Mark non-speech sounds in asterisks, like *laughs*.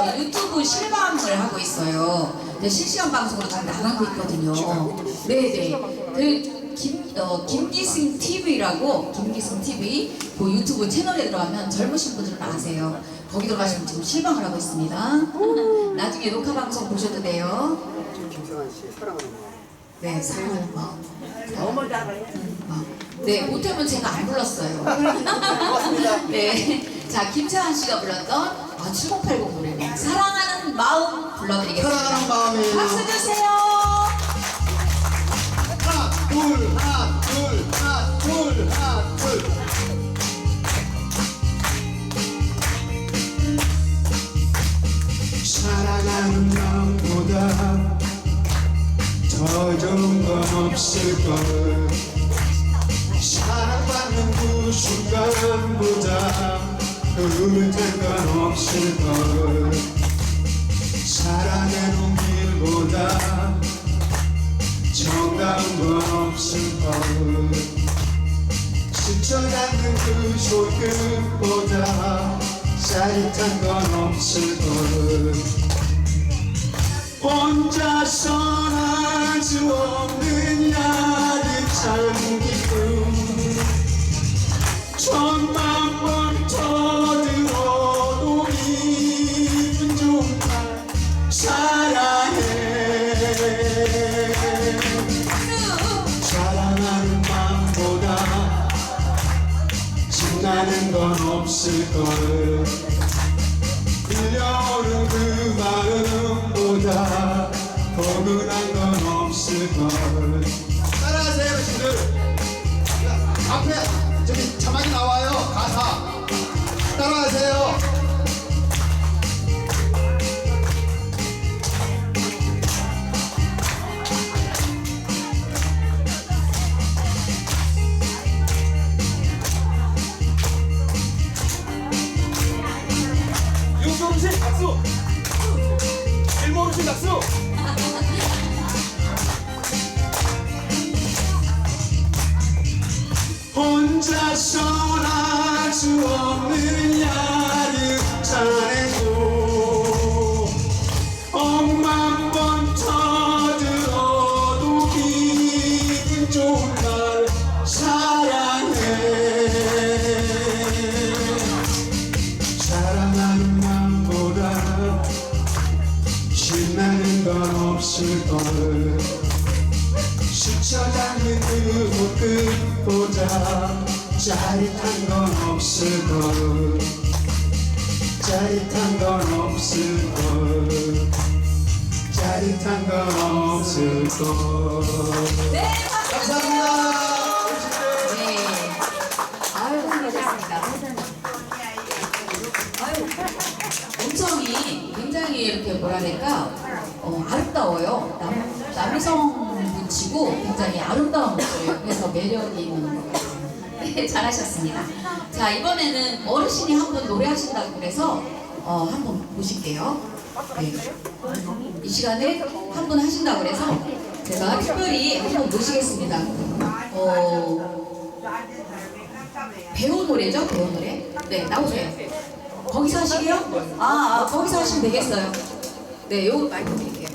저 유튜브 실방을 하고 있어요. 네, 실시간 방송으로 다 나가고 있거든요. 네네. 그 김, 어, 김기승 TV라고 김기승 TV 그 유튜브 채널에 들어가면 젊으신 분들은 아세요. 거기 들어가시면 지금 실방을 하고 있습니다. *laughs* 나중에 녹화 방송 보셔도 돼요. 김성환 씨 사랑하는 마음. 네, 사랑하는 마음. 너무 잘해. 네, 못하면 제가 안 불렀어요. *laughs* 고맙습니다. 네. 자, 김채환 씨가 불렀던 아, 7080 노래. 사랑하는 마음 불러드리겠습니다. 사랑하는 마음이에요. 박수 주세요. 하나, 둘, 하나, 둘, 하나, 둘, 하나, 둘. 사랑하는 마음보다 더 좋은 건 없을 걸 사랑받는 그 순간보다 흐뭇한 건 없을 걸 사랑하는 길보다 정다운 건 없을걸 스쳐가는 그 손끝보다 짜릿한 건 없을걸 혼자선 할수 없는 야 신나는 건 없을걸 들려오는 그 마음보다 포근한 건 없을걸 따라하세요, 어르신들. 자, 앞에 저기 자막이 나와요. 가사. 따라하세요. 윤소르신 박수! 일 모르신 박수! 혼자선 할수 없는 스쳐가는 그 꽃끝보다 짜릿한 건 없을 걸 짜릿한 건 없을 걸 짜릿한 건 없을 걸 네, 박수 감사합니다. 네. 아유. 아유, 음성이 굉장히 이렇게 뭐랄까, 어, 아름다워요. 남, 남성 분치고 굉장히 아름다운 목소리예요. 그래서 매력이 있는 것 같아요. 네, 잘하셨습니다. 자, 이번에는 어르신이 한 분 노래하신다고 그래서 어, 한 번 보실게요. 네. 이 시간에 한 분 하신다고 그래서 제가 특별히 한 번 모시겠습니다. 어, 배우 노래죠? 배우 노래? 네, 나오세요. 거기서 하시게요? 아, 아, 거기서 하시면 되겠어요. 네, 요 마이크 드릴게요.